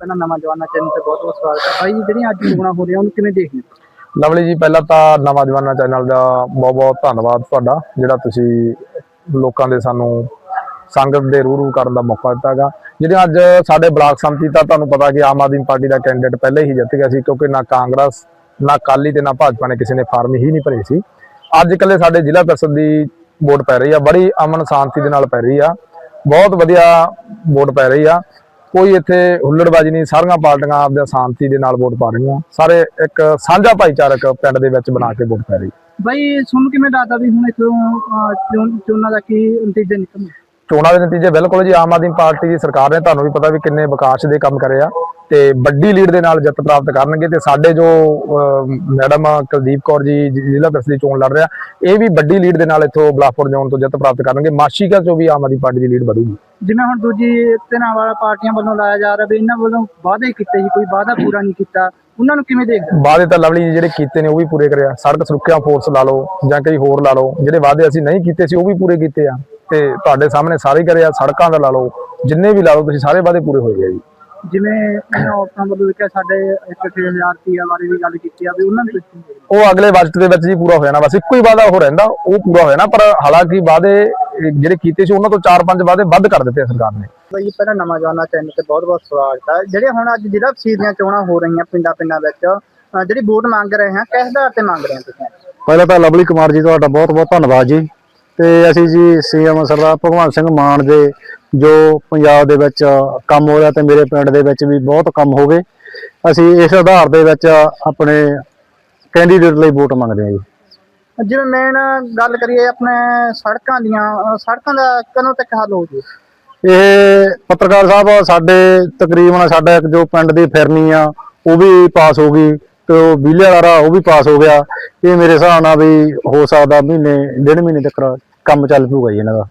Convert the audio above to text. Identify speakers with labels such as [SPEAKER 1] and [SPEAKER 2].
[SPEAKER 1] ਪਹਿਲਾਂ ਨਵਾਂ ਚੈਨਲ ਤੇ ਬਹੁਤ ਬਹੁਤ ਸਵਾਗਤ ਹੈ। ਬਾਈ ਜੀ, ਜਿਹੜੀਆਂ ਅੱਜ ਚੋਣਾਂ ਹੋ ਰਹੀਆਂ, ਉਹਨੂੰ ਕਿਵੇਂ ਦੇਖਦੇ ਹੋ?
[SPEAKER 2] ਲਵਲੀ ਜੀ, ਪਹਿਲਾਂ ਤਾਂ ਨਵਾਂ ਚੈਨਲ ਦਾ ਬਹੁਤ ਬਹੁਤ ਧੰਨਵਾਦ ਤੁਹਾਡਾ, ਜਿਹੜਾ ਤੁਸੀਂ ਲੋਕਾਂ ਦੇ ਸਾਨੂੰ ਸੰਗਤ ਦੇ ਰੂਰੂ ਕਰਨ ਦਾ ਮੌਕਾ ਦਿੱਤਾਗਾ ਜਿਹੜੇ ਅੱਜ ਸਾਡੇ ਬਲਾਕ ਸੰਮਤੀ ਤਾਂ ਤੁਹਾਨੂੰ ਪਤਾ ਕਿ ਆਮ ਆਦਮੀ ਪਾਰਟੀ ਦਾ ਕੈਂਡੀਡੇਟ ਪਹਿਲੇ ਹੀ ਜਿੱਤ ਗਿਆ ਸੀ, ਕਿਉਂਕਿ ਨਾ ਕਾਂਗਰਸ, ਨਾ ਅਕਾਲੀ ਤੇ ਨਾ ਭਾਜਪਾ ਨੇ ਕਿਸੇ ਨੇ ਫਾਰਮ ਹੀ ਨਹੀਂ ਭਰੇ ਸੀ। ਅੱਜ ਕੱਲੇ ਸਾਡੇ ਜ਼ਿਲ੍ਹਾ ਪ੍ਰੀਸ਼ਦ ਦੀ ਵੋਟ ਪੈ ਰਹੀ ਆ, ਬੜੀ ਅਮਨ ਸ਼ਾਂਤੀ ਦੇ ਨਾਲ ਪੈ ਰਹੀ ਆ। ਬਹੁਤ ਵਧੀਆ ਵੋਟ ਪੈ ਰਹੀ ਆ। ਕੋਈ ਇੱਥੇ ਹੁੱਲੜਬਾਜੀ ਨਹੀਂ ਸਾਰੀਆਂ ਪਾਰਟੀਆਂ ਆਪਦੇ ਸ਼ਾਂਤੀ ਦੇ ਨਾਲ ਵੋਟ ਪਾ ਰਹੀਆਂ। ਸਾਰੇ ਇੱਕ ਸਾਂਝਾ ਭਾਈਚਾਰਕ ਪਿੰਡ ਦੇ ਵਿੱਚ ਬਣਾ ਕੇ ਵੋਟ ਪੈ ਰਹੀ।
[SPEAKER 1] ਬਾਈ ਤੁਹਾਨੂੰ ਕਿਵੇਂ ਲੱਗਦਾ ਵੀ ਹੁਣ ਇਥੋਂ ਚੋਣਾਂ ਦਾ ਕੀ ਨਤੀਜੇ ਨਿਕਲਣਗੇ
[SPEAKER 2] ਚੋਣਾਂ ਦੇ ਨਤੀਜੇ ਬਿਲਕੁਲ ਜੀ ਆਮ ਆਦਮੀ ਪਾਰਟੀ ਦੀ ਸਰਕਾਰ ਨੇ ਤੁਹਾਨੂੰ ਵੀ ਪਤਾ ਵੀ ਕਿੰਨੇ ਵਿਕਾਸ ਦੇ ਕੰਮ ਕਰੇ ਆ ਤੇ ਵੱਡੀ ਲੀਡ ਦੇ ਨਾਲ ਜਿੱਤ ਪ੍ਰਾਪਤ ਕਰਨਗੇ ਤੇ ਸਾਡੇ ਜੋ ਮੈਡਮ ਕੁਲਦੀਪ ਕੌਰ ਜੀ ਜ਼ਿਲ੍ਹਾ ਪ੍ਰੀਸ਼ਦ ਦੀ ਚੋਣ ਲੜ ਰਿਹਾ ਇਹ ਵੀ ਵੱਡੀ ਲੀਡ ਦੇ ਨਾਲ ਇੱਥੋਂ ਬਲਾਸਪੁਰ ਜ਼ੋਨ ਤੋਂ ਜਿੱਤ ਪ੍ਰਾਪਤ ਕਰਨਗੇ। ਮਾਸ਼ੀਕਾ ਚੋਂ ਵੀ ਆਮ ਆਦਮੀ ਪਾਰਟੀ ਦੀ ਲੀਡ ਵਧੂਗੀ।
[SPEAKER 1] ਜਿਵੇਂ ਹੁਣ ਦੂਜੀ ਤਿੰਨਾਂ ਵਾਲਾ ਪਾਰਟੀਆਂ ਵੱਲੋਂ ਲਾਇਆ ਜਾ ਰਿਹਾ ਵੀ ਇਹਨਾਂ ਵੱਲੋਂ ਵਾਅਦੇ ਕੀਤੇ ਸੀ ਕੋਈ ਵਾਅਦਾ ਪੂਰਾ ਨਹੀਂ ਕੀਤਾ। ਉਹਨਾਂ ਨੂੰ ਕਿਵੇਂ ਦੇਖਦੇ ਹੋ?
[SPEAKER 2] ਵਾਅਦੇ ਤਾਂ ਲਵਲੀ ਜਿਹੜੇ ਕੀਤੇ ਨੇ ਉਹ ਵੀ ਪੂਰੇ ਕਰਿਆ। ਸੜਕ ਸੁਰੱਖਿਆ ਫੋਰਸ ਲਾ ਲਓ ਜਾਂ ਕਈ ਹੋਰ ਲਾ ਲਓ। ਜਿਹੜੇ ਵਾਅਦੇ ਅਸੀਂ ਨਹੀਂ ਕੀਤੇ ਸੀ ਉਹ ਵੀ ਪੂਰੇ ਕੀਤੇ ਆ। ਤੇ ਤੁਹਾਡੇ ਸਾਹਮਣੇ ਸਾਰੇ ਕਰਿਆ ਸੜਕਾਂ ਦਾ ਲਾ ਲਓ। ਜਿੰਨੇ ਵੀ ਲਾ ਲਓ ਤੁਸੀਂ ਸਾਰੇ ਵਾਅਦੇ ਪੂਰੇ ਹੋਏ ਆ ਜੀ।
[SPEAKER 1] ਜਿਵੇਂ ਔਰਤਾਂ ਵੱਲੋਂ ਵੀ ਕਿਹਾ ਸਾਡੇ 1000 ਰੁਪਈਆ ਬਾਰੇ ਵੀ ਗੱਲ ਕੀਤੀ ਆ ਵੀ ਉਹਨਾਂ ਦੇ ਹੋ?
[SPEAKER 2] ਉਹ ਅਗਲੇ ਬਜਟ ਦੇ ਵਿੱਚ ਜੀ ਪੂਰਾ ਹੋ ਜਾਣਾ। ਬਸ ਇੱਕੋ ਹੀ ਵਾਅਦਾ ਉਹ ਰਹਿੰਦਾ ਉਹ ਪੂਰਾ ਹੋ ਜਾਣਾ। ਪਰ ਹਾਲਾਂਕਿ ਵਾਅਦੇ ਜਿਹੜੇ ਕੀਤੇ ਸੀ ਉਹਨਾਂ ਤੋਂ 4-5 ਵਾਅਦੇ ਵੱਧ ਕਰ ਦਿੱਤੇ ਸਰਕਾਰ ਨੇ।
[SPEAKER 1] ਬਾਈ ਪਹਿਲਾਂ ਨਵਾਂ ਜਵਾਨਾ ਚੈਨਲ ਤੇ ਬਹੁਤ ਬਹੁਤ ਸਵਾਗਤ ਹੈ ਜਿਹੜੇ ਹੁਣ ਅੱਜ ਜ਼ਿਲ੍ਹਾ ਫਸੀਲ ਦੀਆਂ ਚੋਣਾਂ ਹੋ ਰਹੀਆਂ ਪਿੰਡਾਂ ਪਿੰਡਾਂ ਵਿੱਚ ਜਿਹੜੀ ਵੋਟ ਮੰਗ ਰਹੇ ਹਾਂ ਕਿਸ ਆਧਾਰ ਤੇ ਮੰਗ ਰਹੇ ਹੋ ਤੁਸੀਂ?
[SPEAKER 3] ਪਹਿਲਾਂ ਤਾਂ ਲਵਲੀ ਕੁਮਾਰ ਜੀ ਤੁਹਾਡਾ ਬਹੁਤ ਬਹੁਤ ਧੰਨਵਾਦ ਜੀ। ਤੇ ਅਸੀਂ ਜੀ ਸੀਐਮ ਸਰਦਾਰ ਭਗਵੰਤ ਸਿੰਘ ਮਾਨ ਦੇ ਜੋ ਪੰਜਾਬ ਦੇ ਵਿੱਚ ਕੰਮ ਹੋ ਰਿਹਾ ਤੇ ਮੇਰੇ ਪਿੰਡ ਦੇ ਵਿੱਚ ਵੀ ਬਹੁਤ ਕੰਮ ਹੋ ਗਏ। ਅਸੀਂ ਇਸ ਆਧਾਰ ਦੇ ਵਿੱਚ ਆਪਣੇ ਕੈਂਡੀਡੇਟ ਲਈ ਵੋਟ ਮੰਗਦੇ ਹਾਂ ਜੀ।
[SPEAKER 1] ਜਿਵੇਂ ਮੇਨ ਗੱਲ ਕਰੀਏ ਆਪਣੇ ਸੜਕਾਂ ਦੀਆਂ, ਅਹ ਸੜਕਾਂ ਦਾ ਕਦੋਂ ਤੱਕ ਹੱਲ ਹੋ ਜੂ?
[SPEAKER 3] ਇਹ ਪੱਤਰਕਾਰ ਸਾਹਿਬ, ਸਾਡੇ ਤਕਰੀਬਨ ਸਾਡਾ ਇੱਕ ਜੋ ਪਿੰਡ ਦੀ ਫਿਰਨੀ ਆ, ਉਹ ਵੀ ਪਾਸ ਹੋ ਗਈ ਤੇ ਉਹ ਬਿਜਲੀ ਵਾਲਾ ਰਾਹ ਉਹ ਵੀ ਪਾਸ ਹੋ ਗਿਆ। ਇਹ ਮੇਰੇ ਹਿਸਾਬ ਨਾਲ ਵੀ ਹੋ ਸਕਦਾ ਮਹੀਨੇ, ਡੇਢ ਮਹੀਨੇ ਤੱਕ ਕੰਮ ਚੱਲ ਪਊਗਾ ਜੀ ਇਹਨਾਂ ਦਾ।